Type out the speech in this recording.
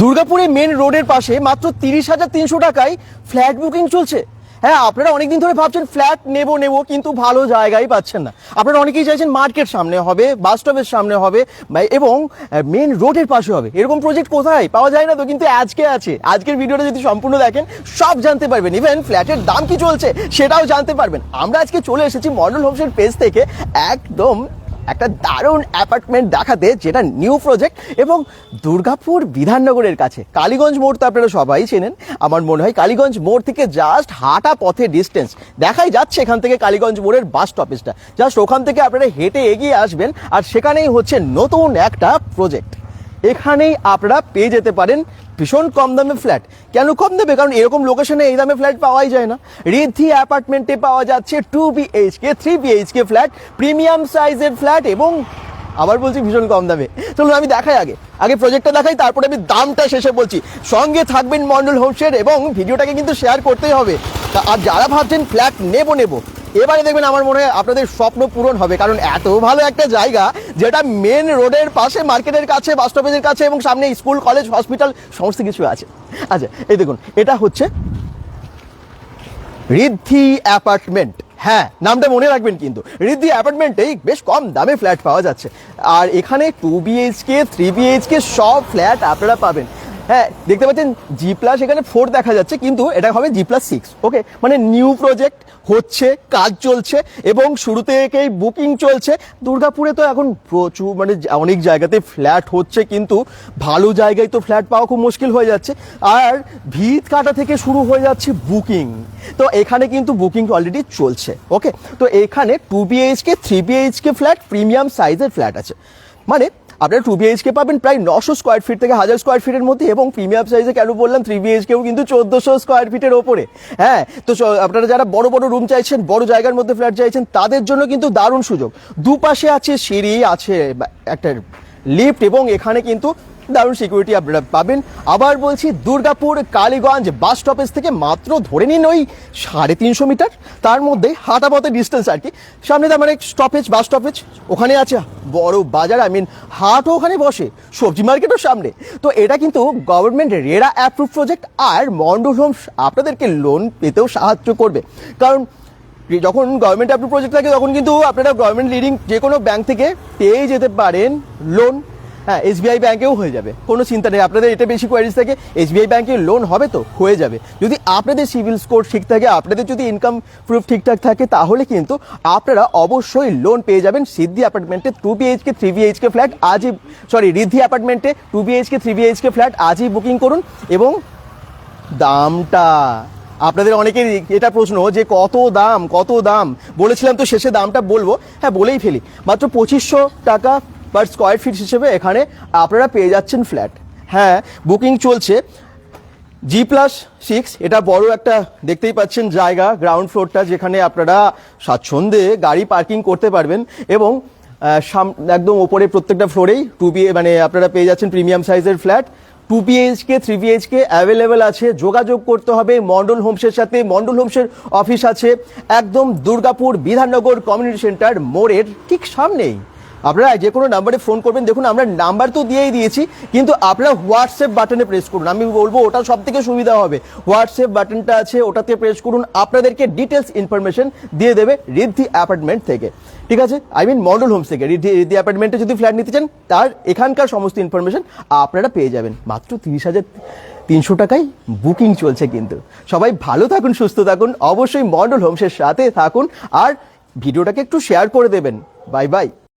দুর্গাপুরে মেন রোডের পাশে মাত্র তিরিশ হাজার তিনশো টাকায় ফ্ল্যাট বুকিং চলছে। হ্যাঁ আপনারা অনেকদিন ধরে ভাবছেন ফ্ল্যাট নেব নেব, কিন্তু ভালো জায়গায় পাচ্ছেন না। আপনারা অনেকেই চাইছেন মার্কেট সামনে হবে বাস স্টপের সামনে হবে এবং মেন রোডের পাশে হবে। এরকম প্রজেক্ট কোথায়? পাওয়া যায় না তো, কিন্তু আজকে আছে। আজকের ভিডিওটা যদি সম্পূর্ণ দেখেন, সব জানতে পারবেন। ইভেন ফ্ল্যাটের দাম কি চলছে, সেটাও জানতে পারবেন। আমরা আজকে চলে এসেছি মডেল হোমসের পেজ থেকে। একদম একটা দারুণ অ্যাপার্টমেন্ট দেখাতে যেটা নিউ প্রজেক্ট এবং দুর্গাপুর বিধাননগরের কাছে। কালীগঞ্জ মোড় তো আপনারা সবাই চেনেন। আমার মনে হয় কালীগঞ্জ মোড় থেকে জাস্ট হাঁটা পথে ডিস্টেন্স দেখাই যাচ্ছে এখান থেকে কালীগঞ্জ মোড়ের বাস স্টপেজটা জাস্ট ওখান থেকে আপনারা হেঁটে এগিয়ে আসবেন আর সেখানেই হচ্ছে নতুন একটা প্রজেক্ট এখানেই আপনারা পেয়ে যেতে পারেন ভীষণ কম দামে ফ্ল্যাট কেন কম দেবে? কারণ এরকম লোকেশনে এই দামে ফ্ল্যাট পাওয়াই যায় না। রিদ্ধি অ্যাপার্টমেন্টে পাওয়া যাচ্ছে two BHK three BHK flat premium সাইজের ফ্ল্যাট এবং আবার বলছি ভীষণ কম দামে। চলুন আমি দেখাই আগে। আগে প্রজেক্টটা দেখাই, তারপরে আমি দামটা শেষে বলছি। সঙ্গে থাকবেন মন্ডল হোমসের এবং ভিডিওটাকে কিন্তু শেয়ার করতেই হবে। তা আর যারা ভাবছেন ফ্ল্যাট নেব নেব, এবারে দেখবেন আমার মনে হয় আপনাদের স্বপ্ন পূরণ হবে। কারণ এত ভালো একটা জায়গা যেটা মেন রোডের পাশে মার্কেটের কাছে বাস স্টপেজের কাছে এবং সামনে স্কুল কলেজ হসপিটাল সমস্ত কিছু আছে। আচ্ছা এই দেখুন, এটা হচ্ছে ঋদ্ধি অ্যাপার্টমেন্ট। হ্যাঁ নামটা মনে রাখবেন কিন্তু। ঋদ্ধি অ্যাপার্টমেন্টেই বেশ কম দামে ফ্ল্যাট পাওয়া যাচ্ছে। আর এখানে টু বিএইচকে থ্রি বিএইচকে সব ফ্ল্যাট আপনারা পাবেন। হ্যাঁ দেখতে পাচ্ছেন জি প্লাস এখানে ফোর দেখা যাচ্ছে, কিন্তু এটা হবে জি প্লাস সিক্স ওকে মানে নিউ প্রজেক্ট হচ্ছে, কাজ চলছে, এবং শুরু থেকেই বুকিং চলছে। দুর্গাপুরে তো এখন প্রচুর মানে অনেক জায়গাতে ফ্ল্যাট হচ্ছে, কিন্তু ভালো জায়গায় তো ফ্ল্যাট পাওয়া খুব মুশকিল হয়ে যাচ্ছে। আর ভিত কাটা থেকে শুরু হয়ে যাচ্ছে বুকিং তো এখানে কিন্তু বুকিং অলরেডি চলছে ওকে তো এখানে two BHK three BHK flat premium সাইজের ফ্ল্যাট আছে। মানে আপনারা টু বিএইচকে পাবেন প্রায় নশো স্কোয়ার ফিট থেকে হাজার স্কোয়ার ফিটের মধ্যে এবং প্রিমিয়াম সাইজে কেন বললাম থ্রি বিএইচকেও কিন্তু চোদ্দোশো স্কোয়ার ফিটের ওপরে। হ্যাঁ তো আপনারা যারা বড় বড় রুম চাইছেন, বড় জায়গার মধ্যে ফ্ল্যাট চাইছেন, তাদের জন্য কিন্তু দারুণ সুযোগ। দুপাশে আছে সিঁড়ি, আছে একটা লিফট এবং এখানে কিন্তু দারুণ সিকিউরিটি আপনারা পাবেন। আবার বলছি দুর্গাপুর কালীগঞ্জ বাস স্টপেজ থেকে মাত্র ধরে নিন ওই সাড়ে তিনশো মিটার। তার মধ্যে হাঁটা পথে ডিস্টেন্স আর কি। সামনে তার মানে স্টপেজ বাস স্টপেজ ওখানে আছে বড় বাজার আই মিন হাটও ওখানে বসে, সবজি মার্কেটও সামনে। তো এটা কিন্তু গভর্নমেন্ট রেরা অ্যাপ্রুভ প্রজেক্ট আর মন্ডল হোমস আপনাদেরকে লোন পেতেও সাহায্য করবে। কারণ যখন গভর্নমেন্ট অ্যাপ্রুভ প্রজেক্ট থাকে, তখন কিন্তু আপনারা গভর্নমেন্ট লিডিং যে কোনো ব্যাংক থেকে পেয়ে যেতে পারেন লোন হ্যাঁ এসবিআই ব্যাংকেও হয়ে যাবে। কোনো চিন্তা নেই। আপনাদের এটা বেশি কোয়ারিজ থাকে এসবিআই ব্যাংকে লোন হবে তো, হয়ে যাবে। যদি আপনাদের সিভিল স্কোর ঠিক থাকে, আপনাদের যদি ইনকাম প্রুফ ঠিকঠাক থাকে, তাহলে কিন্তু আপনারা অবশ্যই লোন পেয়ে যাবেন সিদ্ধি অ্যাপার্টমেন্টে two BHK three BHK flat আজই সরি রিদ্ধি অ্যাপার্টমেন্টে two BHK three BHK flat আজই বুকিং করুন এবং দামটা, আপনাদের অনেকের এটা প্রশ্ন যে কত দাম কত দাম? বলেছিলাম তো শেষে দামটা বলব। হ্যাঁ বলেই ফেলি। মাত্র পঁচিশশো টাকা পার স্কোয়ার ফিট হিসেবে এখানে আপনারা পেয়ে যাচ্ছেন ফ্ল্যাট হ্যাঁ বুকিং চলছে। জি প্লাস সিক্স এটা বড় একটা দেখতেই পাচ্ছেন জায়গা গ্রাউন্ড ফ্লোরটা যেখানে আপনারা স্বাচ্ছন্দ্যে গাড়ি পার্কিং করতে পারবেন এবং সাম- একদম ওপরে প্রত্যেকটা ফ্লোরেই টু বি মানে আপনারা পেয়ে যাচ্ছেন প্রিমিয়াম সাইজের flat two BHK three BHK available আছে। যোগাযোগ করতে হবে মন্ডল হোমসের সাথে। মন্ডল হোমসের অফিস আছে একদম দুর্গাপুর বিধাননগর কমিউনিটি সেন্টার মোড়ের ঠিক সামনেই। আপনারা যে কোনো নাম্বারে ফোন করবেন। দেখুন, আমরা নাম্বার তো দিয়েই দিয়েছি, কিন্তু আপনারা হোয়াটসঅ্যাপ বাটনে প্রেস করুন। আমি বলব, ওটা সব থেকে সুবিধা হবে। হোয়াটসঅ্যাপ বাটনটা আছে, ওটাতে প্রেস করুন। আপনাদেরকে ডিটেলস ইনফরমেশন দিয়ে দেবে রিদ্ধি অ্যাপার্টমেন্ট থেকে। ঠিক আছে? আই মিন মডেল হোমস থেকে। রিদ্ধি রিদ্ধি অ্যাপার্টমেন্টে যদি ফ্ল্যাট নিতে চান, তার এখানকার সমস্ত ইনফরমেশন আপনারা পেয়ে যাবেন। মাত্র তিরিশ হাজার তিনশো টাকায় বুকিং চলছে কিন্তু। সবাই ভালো থাকুন, সুস্থ থাকুন, অবশ্যই মডেল হোমসের সাথে থাকুন। আর ভিডিওটাকে একটু শেয়ার করে দেবেন। Bye bye